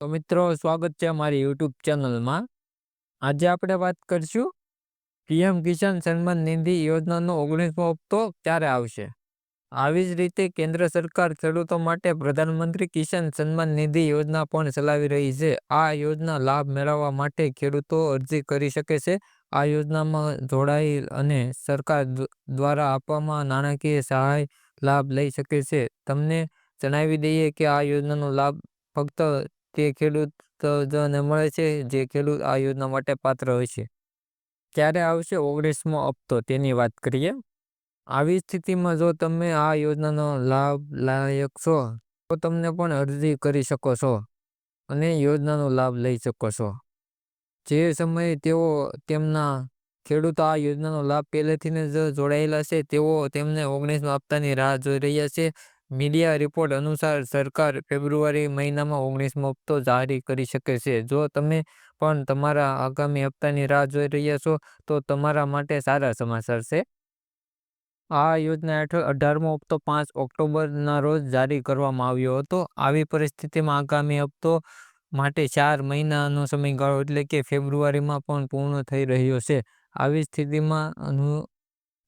તો મિત્રો, સ્વાગત છે અમારી યુટ્યુબ ચેનલમાં. આજે આપણે વાત કરીશું પીએમ કિસાન સન્માન નિધિ યોજનાનો ઓગણીસમો હપ્તો ક્યારે આવશે? આવી જ રીતે કેન્દ્ર સરકાર ખેડૂતો માટે પ્રધાનમંત્રી કિસાન સન્માન નિધિ યોજના પણ ચલાવી રહી છે. આ યોજના લાભ મેળવવા માટે ખેડૂતો અરજી કરી શકે છે. આ યોજનામાં જોડાઈ અને સરકાર દ્વારા આપવામાં નાણાકીય સહાય લાભ લઈ શકે છે. તમને જણાવી દઈએ કે આ યોજનાનો લાભ ફક્ત તે ખેડૂતોને મળે છે, જે ખેડૂત આ યોજના માટે પાત્ર હોય છે. ક્યારે આવશે? ઓગણીસમો હપ્તો, તેની વાત કરીએ. આવી સ્થિતિમાં જો તમે આ યોજનાનો લાભ લાયક છો, તો તમને પણ અરજી કરી શકો છો અને યોજનાનો લાભ લઈ શકો છો. જે સમયે તેઓ તેમના ખેડૂતો આ યોજનાનો લાભ પહેલેથી જ જોડાયેલા છે, તેઓ તેમને ઓગણીસમા હપ્તાની રાહ જોઈ રહ્યા છે. મીડિયા રિપોર્ટ અનુસાર સરકાર ફેબ્રુઆરી મહિનામાં ઓગણીસમો હપ્તો જારી કરી શકે છે. જો તમે પણ તમારા આગામી હપ્તાની રાહ જોઈ રહ્યા છો, તો તમારા માટે સારા સમાચાર છે. આ યોજના હેઠળ અઢારમો હપ્તો પાંચ ઓક્ટોબરના રોજ જારી કરવામાં આવ્યો હતો. આવી પરિસ્થિતિમાં આગામી હપ્તો માટે ચાર મહિનાનો સમયગાળો એટલે કે ફેબ્રુઆરીમાં પણ પૂર્ણ થઈ રહ્યો છે. આવી સ્થિતિમાં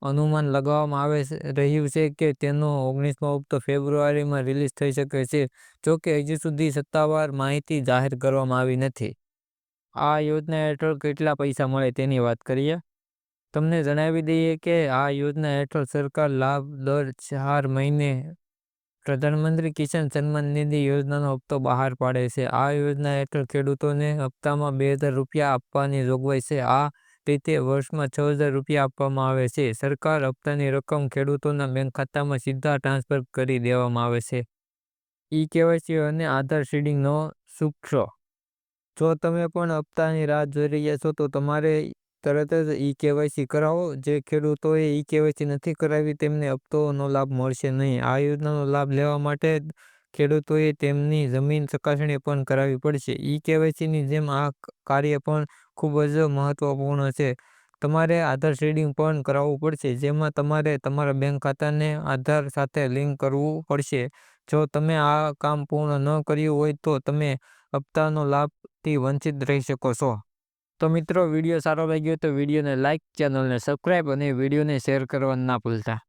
અનુમાન લગાવવામાં આવે રહ્યું છે કે તેનો ઓગણીસમો હપ્તો ફેબ્રુઆરીમાં રિલીઝ થઈ શકે છે જોકે હજી સુધી સત્તાવાર માહિતી જાહેર કરવામાં આવી નથી. આ યોજના હેઠળ કેટલા પૈસા મળે તેની વાત કરીએ? તમને જણાવી દઈએ કે આ યોજના હેઠળ સરકાર લાભ દર ચાર મહિને પ્રધાનમંત્રી કિસાન સન્માન નિધિ યોજનાનો હપ્તો બહાર પાડે છે. આ યોજના હેઠળ ખેડૂતોને હપ્તામાં બે હજાર રૂપિયા આપવાની જોગવાઈ છે. આ રીતે વર્ષમાં છ હજાર રૂપિયા આપવામાં આવે છે. સરકાર હપ્તાની રકમ ખેડૂતોના બેંક ખાતામાં સીધા ટ્રાન્સફર કરી દેવામાં આવે છે. ઈ કેવાયસી અને આધાર શીડિંગનો સુખશો જો તમે પણ હપ્તાની રાહ જોઈ રહ્યા છો, તો તમારે તરત જ ઈ કેવાયસી કરાવો. જે ખેડૂતોએ ઈ કેવાયસી નથી કરાવી, તેમને હપ્તોનો લાભ મળશે નહીં. આ યોજનાનો લાભ લેવા માટે ખેડૂતોએ તેમની જમીન ચકાસણી પણ કરાવવી પડશે. ઈ કેવાયસીની જેમ આ કાર્ય પણ ખૂબ જ મહત્વપૂર્ણ છે. તમારે આધાર શેડિંગ પણ કરાવવું પડશે, જેમાં તમારે તમારા બેંક ખાતાને આધાર સાથે લિંક કરવું પડશે. જો તમે આ કામ પૂર્ણ ન કર્યું હોય તો તમે હપ્તાનો લાભથી વંચિત રહી શકો છો. તો મિત્રો, વીડિયો સારો લાગ્યો તો વિડીયોને લાઇક ચેનલને સબસ્ક્રાઈબ અને વિડીયોને શેર કરવા ના ભૂલતા.